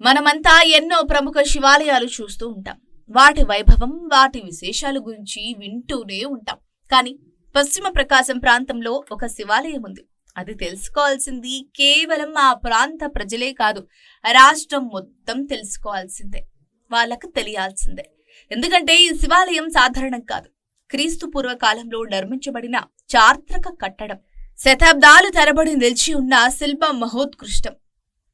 మనమంతా ఎన్నో ప్రముఖ శివాలయాలు చూస్తూ ఉంటాం. వాటి వైభవం వాటి విశేషాల గురించి వింటూనే ఉంటాం. కానీ పశ్చిమ ప్రకాశం ప్రాంతంలో ఒక శివాలయం ఉంది. అది తెలుసుకోవాల్సింది కేవలం ఆ ప్రాంత ప్రజలే కాదు రాష్ట్రం మొత్తం తెలుసుకోవాల్సిందే. వాళ్ళకు తెలియాల్సిందే. ఎందుకంటే ఈ శివాలయం సాధారణం కాదు. క్రీస్తు పూర్వ కాలంలో నిర్మించబడిన చార్త్రక కట్టడం శతాబ్దాలు తరబడి నిలిచి ఉన్న శిల్పం మహోత్కృష్టం.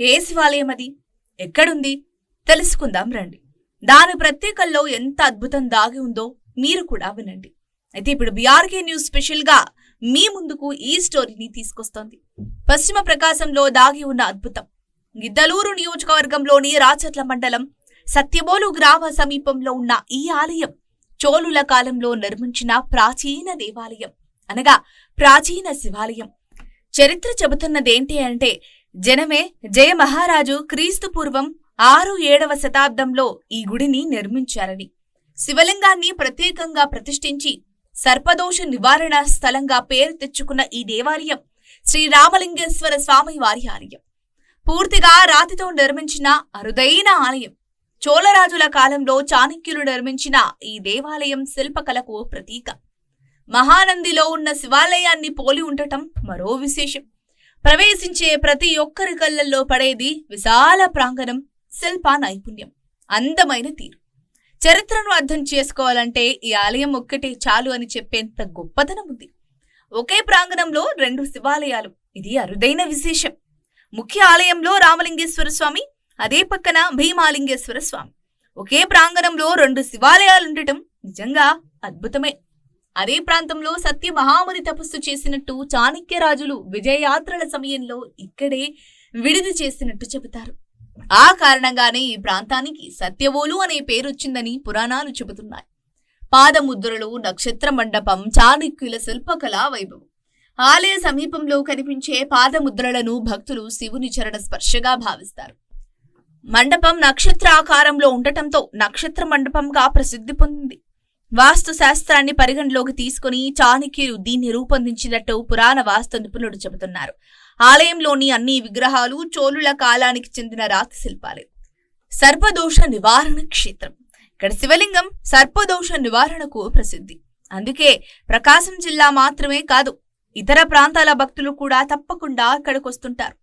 ఏ శివాలయం అది? ఎక్కడుంది? తెలుసుకుందాం రండి. దాని ప్రత్యేకల్లో ఎంత అద్భుతం దాగి ఉందో మీరు కూడా వినండి. అయితే ఇప్పుడు బీఆర్కే న్యూస్ స్పెషల్గా మీ ముందుకు ఈ స్టోరీని తీసుకొస్తోంది. పశ్చిమ ప్రకాశంలో దాగి ఉన్న అద్భుతం. గిద్దలూరు నియోజకవర్గంలోని రాచట్ల మండలం సత్యబోలు గ్రామ సమీపంలో ఉన్న ఈ ఆలయం చోళుల కాలంలో నిర్మించిన ప్రాచీన దేవాలయం అనగా ప్రాచీన శివాలయం. చరిత్ర చెబుతున్నదేంటి అంటే జనమే జయ మహారాజు ఆరు ఏడవ శతాబ్దంలో ఈ గుడిని నిర్మించారని. శివలింగాన్ని ప్రత్యేకంగా ప్రతిష్ఠించి సర్పదోష నివారణ స్థలంగా పేరు తెచ్చుకున్న ఈ దేవాలయం శ్రీరామలింగేశ్వర స్వామి వారి ఆలయం. పూర్తిగా రాతితో నిర్మించిన అరుదైన ఆలయం. చోళరాజుల కాలంలో చాణక్యులు నిర్మించిన ఈ దేవాలయం శిల్పకళకు ప్రతీక. మహానందిలో ఉన్న శివాలయాన్ని పోలి ఉండటం మరో విశేషం. ప్రవేశించే ప్రతి ఒక్కరి కళ్ళల్లో పడేది విశాల ప్రాంగణం శిల్ప నైపుణ్యం అందమైన తీరు. చరిత్రను అర్థం చేసుకోవాలంటే ఈ ఆలయం ఒక్కటే చాలు అని చెప్పేంత గొప్పతనం ఉంది. ఒకే ప్రాంగణంలో రెండు శివాలయాలు ఇది అరుదైన విశేషం. ముఖ్య ఆలయంలో రామలింగేశ్వర స్వామి అదే పక్కన భీమాలింగేశ్వర స్వామి. ఒకే ప్రాంగణంలో రెండు శివాలయాలుండటం నిజంగా అద్భుతమే. అదే ప్రాంతంలో సత్య మహాముని తపస్సు చేసినట్టు చాణక్య రాజులు విజయయాత్రల సమయంలో ఇక్కడే విడిది చేసినట్టు చెబుతారు. ఆ కారణంగానే ఈ ప్రాంతానికి సత్యవోలు అనే పేరొచ్చిందని పురాణాలు చెబుతున్నాయి. పాదముద్రలు నక్షత్ర మండపం చాణక్యుల శిల్పకళా వైభవం. ఆలయ సమీపంలో కనిపించే పాదముద్రలను భక్తులు శివుని చరణ స్పర్శగా భావిస్తారు. మండపం నక్షత్ర ఆకారంలో ఉండటంతో నక్షత్ర మండపంగా ప్రసిద్ధి పొందింది. వాస్తు శాస్త్రాన్ని పరిగణలోకి తీసుకుని చాణక్యులు దీన్ని రూపొందించినట్టు పురాణ వాస్తు నిపుణులు చెబుతున్నారు. ఆలయంలోని అన్ని విగ్రహాలు చోళుల కాలానికి చెందిన రాతి శిల్పాలే. సర్పదోష నివారణ క్షేత్రం. ఇక్కడ శివలింగం సర్పదోష నివారణకు ప్రసిద్ధి. అందుకే ప్రకాశం జిల్లా మాత్రమే కాదు ఇతర ప్రాంతాల భక్తులు కూడా తప్పకుండా ఇక్కడికి వస్తుంటారు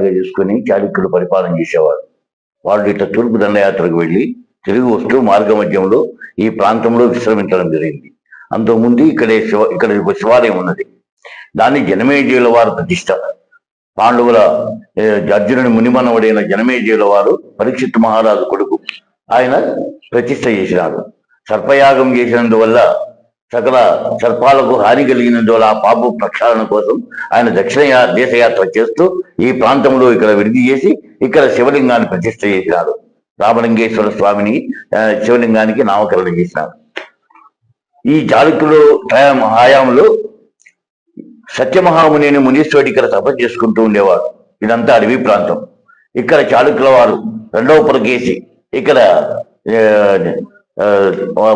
రాజధానిగా చేసుకుని చాళుక్యులు పరిపాలన చేసేవారు. వాళ్ళు ఇట్లా తూర్పు దండయాత్రకు వెళ్ళి తిరిగి వస్తూ మార్గ మధ్యంలో ఈ ప్రాంతంలో విశ్రమించడం జరిగింది. అంతకుముందు ఇక్కడే శివ ఇక్కడ ఒక శివాలయం ఉన్నది. దాన్ని జనమేజయుల వారు ప్రతిష్ట. పాండవుల అర్జునుని మునిమనవుడైన జనమేజయుల వారు పరీక్షిత్ మహారాజు కొడుకు ఆయన ప్రతిష్ట చేసినారు. సర్పయాగం చేసినందువల్ల సకల సర్పాలకు హాని కలిగినందువల్ల ఆ పాపు ప్రక్షాళన కోసం ఆయన దక్షిణ దేశయాత్ర చేస్తూ ఈ ప్రాంతంలో ఇక్కడ విడిది చేసి ఇక్కడ శివలింగాన్ని ప్రతిష్ట చేసినారు రామలింగేశ్వర స్వామిని శివలింగానికి నామకరణం చేసినారు ఈ జాలకులు టైం హయాంలో సత్యమహాముని మునీశ్వరుడు ఇక్కడ తపస్సు చేసుకుంటూ ఉండేవాడు ఇదంతా అడవి ప్రాంతం. ఇక్కడ చాళుక్యుల వారు రెండవ పురకేసి ఇక్కడ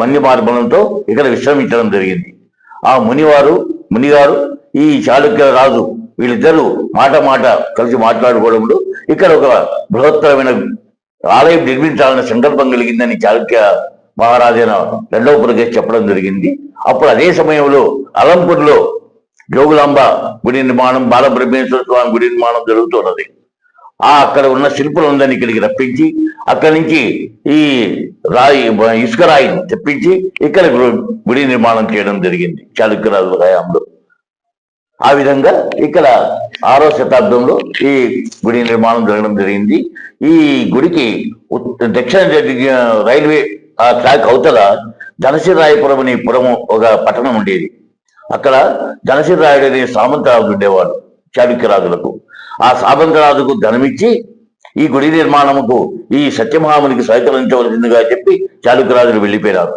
మన్య మార్బలంతో ఇక్కడ విశ్రమించడం జరిగింది. ఆ మునివారు మునిగారు ఈ చాళుక్య రాజు వీళ్ళిద్దరూ మాట మాట కలిసి మాట్లాడుకోవడంలో ఇక్కడ ఒక బృహత్తరమైన ఆలయం నిర్మించాలన్న సందర్భం కలిగిందని చాళుక్య మహారాజైన రెండవ పురకేసి చెప్పడం జరిగింది. అప్పుడు అదే సమయంలో అలంపూర్లో జోగులాంబ గుడి నిర్మాణం బాలబ్రహ్మేశ్వర స్వామి గుడి నిర్మాణం జరుగుతున్నది. ఆ అక్కడ ఉన్న శిల్పులందరినీ ఇక్కడికి రప్పించి అక్కడి నుంచి ఈ రాయి ఇసుక రాయిని తెప్పించి ఇక్కడ గుడి నిర్మాణం చేయడం జరిగింది చాళుక్యరాజుల హయాంలో. ఆ విధంగా ఇక్కడ ఆరో శతాబ్దంలో ఈ గుడి నిర్మాణం జరగడం జరిగింది. ఈ గుడికి దక్షిణ రైల్వే ఆ ట్రాక్ అవతల ధనశిరాయపురం అనే పురము ఒక పట్టణం ఉండేది. అక్కడ ధనశిరాయుడు అనే సామంతరాజు ఉండేవాడు చాళుక్యరాజులకు. ఆ సాబంతరాజుకు ధనమిచ్చి ఈ గుడి నిర్మాణముకు ఈ సత్యమహామునికి సహకరించవలసిందిగా చెప్పి చాళుక్యరాజులు వెళ్ళిపోయినారు.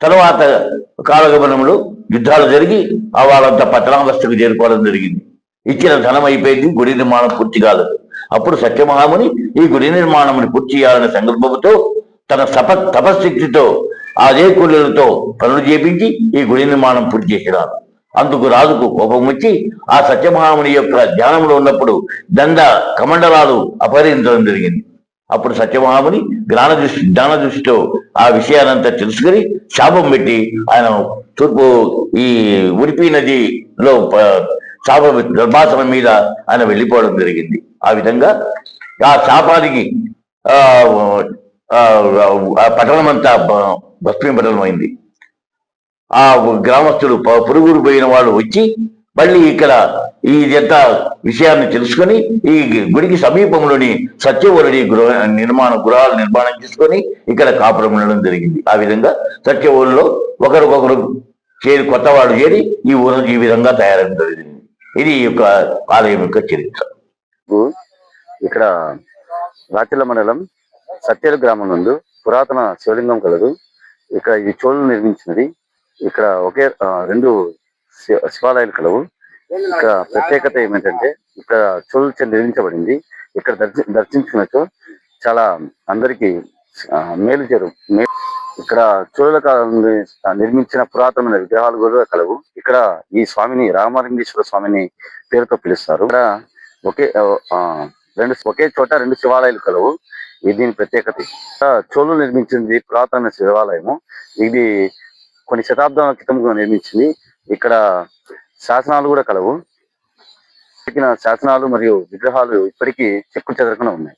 తర్వాత కాలగమనంలో యుద్ధాలు జరిగి ఆ వాళ్ళంతా పట్టణావస్థకు చేరుకోవడం జరిగింది. ఇచ్చిన ధనం అయిపోయింది గుడి నిర్మాణం పూర్తి కాలేదు అప్పుడు సత్యమహాముని ఈ గుడి నిర్మాణముని పూర్తి చేయాలనే సంకల్పంతో తన తప తపశక్తితో అదే కూలీలతో పనులు చేపించి ఈ గుడి నిర్మాణం పూర్తి చేసినారు. అందుకు రాజుకు కోపం వచ్చి ఆ సత్యమహాముని యొక్క ధ్యానంలో ఉన్నప్పుడు దండ కమండలాలు అపహరించడం జరిగింది. అప్పుడు సత్యమహాముని జ్ఞాన దృష్టి జ్ఞాన దృష్టితో ఆ విషయానంతా తెలుసుకుని శాపం పెట్టి ఆయన తూర్పు ఈ ఉడిపి నదిలో శాప గర్భాసనం మీద ఆయన వెళ్ళిపోవడం జరిగింది. ఆ విధంగా ఆ శాపానికి ఆ ఆ, ఆ పట్టణం అంతా అయింది ఆ గ్రామస్తులు ప- పురుగురు పోయిన వాళ్ళు వచ్చి మళ్ళీ ఇక్కడ ఇదంతా విషయాన్ని తెలుసుకొని ఈ గుడికి సమీపంలోని సత్యవరుడి గృహ నిర్మాణ గృహాలు నిర్మాణం చేసుకొని ఇక్కడ కాపురం ఉండడం జరిగింది. ఆ విధంగా సత్యవరులో ఒకరికొకరు చేరి కొత్త వాళ్ళు చేరి ఈ ఊరు ఈ విధంగా తయారవడం జరిగింది. ఇది ఈ యొక్క ఆలయం యొక్క చరిత్ర. ఇక్కడ రాతిల మండలం సత్యల గ్రామం నందు పురాతన శివలింగం కలదు. ఇక్కడ ఇది చోళులు నిర్మించినది. ఇక్కడ ఒకే రెండు శివాలయాలు కలవు. ఇక్కడ ప్రత్యేకత ఏమిటంటే ఇక్కడ చోళుల చే నిర్మించబడింది. ఇక్కడ దర్శి దర్శించుకున్నచో చాలా అందరికి మేలు చేరు ఇక్కడ చోళుల కాలం నిర్మించిన పురాతనమైన విగ్రహాలు కూడా కలవు. ఇక్కడ ఈ స్వామిని రామలింగేశ్వర స్వామిని పేరుతో పిలుస్తారు. ఇక్కడ ఒకే ఆ, రెండు ఒకే చోట రెండు శివాలయాలు కలవు. ఇది దీని ప్రత్యేకత. చోళులు నిర్మించింది పురాతన శివాలయము. ఇది కొన్ని శతాబ్దాల క్రితం నిర్మించింది ఇక్కడ శాసనాలు కూడా కలవు. శాసనాలు మరియు విగ్రహాలు ఇప్పటికీ చెక్కు చెదరకుండా ఉన్నాయి.